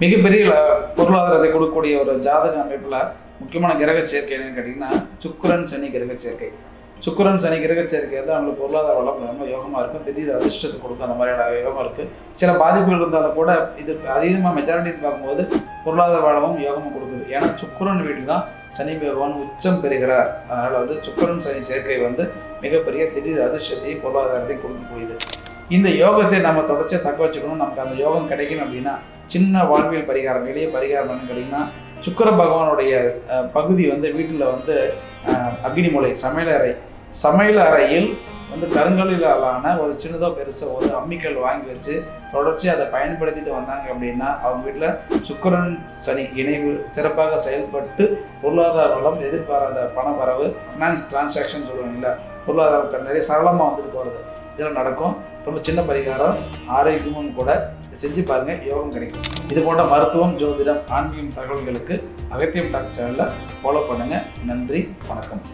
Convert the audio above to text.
மிகப்பெரிய பொருளாதாரத்தை கொடுக்கக்கூடிய ஒரு ஜாதக அமைப்பில் முக்கியமான கிரக சேர்க்கை என்னன்னு கேட்டிங்கன்னா சுக்கரன் சனி கிரக சேர்க்கை. சுக்கரன் சனி கிரக சேர்க்கை வந்து அவங்களுக்கு பொருளாதார வளம் ரொம்ப யோகமாக இருக்கும். திடீர் அதிர்ஷ்டத்தை கொடுக்கும் அந்த மாதிரியான யோகம் இருக்குது சில பாதிப்புகள் இருந்தாலும் கூட இது அதிகமாக மெஜாரிட்டி பார்க்கும்போது பொருளாதார வளமும் யோகமும் கொடுக்குது. ஏன்னா சுக்கரன் வீட்டில் தான் சனி பகவான் உச்சம் பெறுகிறார். அதனால் வந்து சுக்கரன் சனி சேர்க்கை வந்து மிகப்பெரிய திடீர் அதிர்ஷ்டத்தையும் பொருளாதாரத்தையும் கொடுக்கக்கூடியது. இந்த யோகத்தை நம்ம தொடர்ச்சியாக தக்க வச்சுக்கணும் நமக்கு அந்த யோகம் கிடைக்கணும் அப்படின்னா சின்ன வாழ்வியல் பரிகாரம் எளிய பரிகாரம் என்னன்னு கேட்டிங்கன்னா சுக்கிர பகவானுடைய பகுதி வந்து வீட்டில் வந்து அஹ், அக்னி மூலை சமையலறை சமையல் அறையில் வந்து கருங்கலிலான ஒரு சின்னதாக பெருசாக ஒரு அம்மிக்கல் வாங்கி வச்சு தொடர்ச்சி அதை பயன்படுத்திட்டு வந்தாங்க அப்படின்னா அவங்க வீட்டில் சுக்கிரன் சனி இணைவு சிறப்பாக செயல்பட்டு பொருளாதார வளம் எதிர்பாராத பணவரவு ஃபினான்ஸ் டிரான்சாக்ஷன் சொல்லுவாங்கல்ல பொருளாதாரம் நிறைய சரளமாக வந்துட்டு போகிறது இதெல்லாம் நடக்கும். ரொம்ப சின்ன பரிகாரம். ஆரோக்கியமும் கூட செஞ்சு பாருங்க யோகம் கிடைக்கும். இது போன்ற மருத்துவம் ஜோதிடம் ஆன்மீகம் தகவல்களுக்கு அகத்தியம் டாக்டர் சேனலில் ஃபாலோ பண்ணுங்க. நன்றி வணக்கம்.